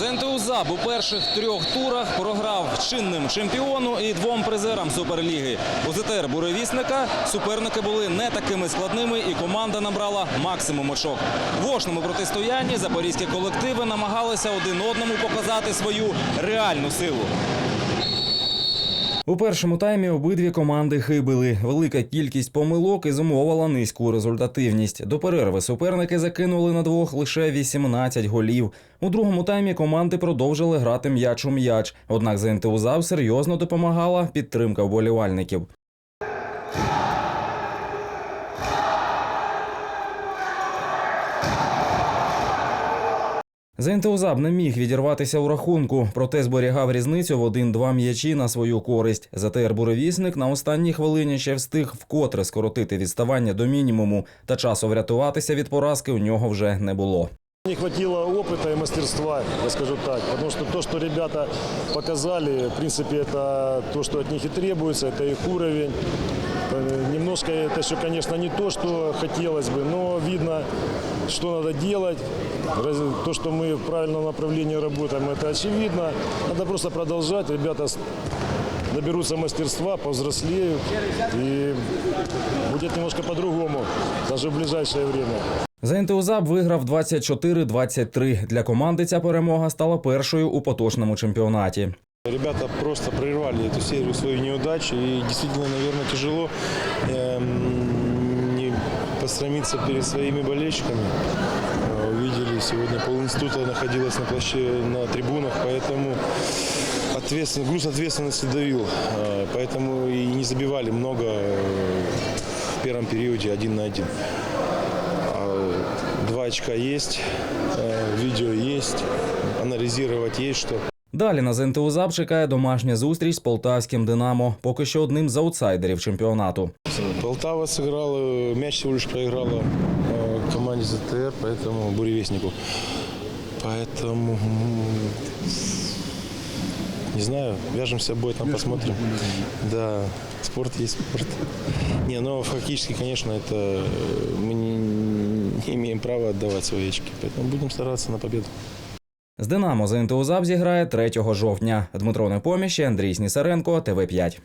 ЗНТУ ЗАБ у перших трьох турах програв чинним чемпіону і двом призерам Суперліги. У ЗТР Буревісника суперники були не такими складними, і команда набрала максимум очок. В очному протистоянні запорізькі колективи намагалися один одному показати свою реальну силу. У першому таймі обидві команди хибили. Велика кількість помилок і зумовила низьку результативність. До перерви суперники закинули на двох лише 18 голів. У другому таймі команди продовжили грати м'яч у м'яч. Однак ЗНТУ ЗАВ серйозно допомагала підтримка вболівальників. ЗНТУ ЗАБ не міг відірватися у рахунку, проте зберігав різницю в один-два м'ячі на свою користь. ЗТР Буревісник на останній хвилині ще встиг вкотре скоротити відставання до мінімуму, та часу врятуватися від поразки у нього вже не було. Не хватило опыта и мастерства, я скажу так. Потому что то, что ребята показали, в принципе, это то, что от них и требуется, это их уровень. Э, Немножко это еще, конечно, не то, что хотелось бы, но видно, что надо делать. Раз- То, что мы в правильном направлении работаем, это очевидно. Надо просто продолжать. Ребята с- наберутся мастерства, повзрослеют и будет немножко по-другому, даже в ближайшее время. ЗНТУ ЗАБ виграв 24-23. Для команди ця перемога стала першою у поточному чемпіонаті. Ребята просто прервали эту серию своих неудач, и действительно, наверное, тяжело эм, не посрамиться перед своими болельщиками. Э, Увидели, сегодня полинститута находилась на плаще, на трибунах, поэтому ответственно, груз ответственности давил. Э, Поэтому и не забивали много э, в первом периоде один на один. А Два очка есть, э, видео есть, анализировать есть что. Далі на ЗНТУ ЗАБ чекає домашня зустріч з полтавським Динамо, поки що одним з аутсайдерів чемпіонату. Полтава сыграла, мяч всего лишь проиграла э, команде ЗТР, поэтому буревестнику. Поэтому м, не знаю, вяжемся бой, там посмотрим. Да, спорт есть спорт. Не, но фактически, конечно, это э, мы не, не имеем права отдавать свои очки. Поэтому будем стараться на победу. З Динамо ЗНТУ ЗАБ зіграє 3 жовтня. Дмитро Непоміщ, Андрій Снісаренко, ТВ 5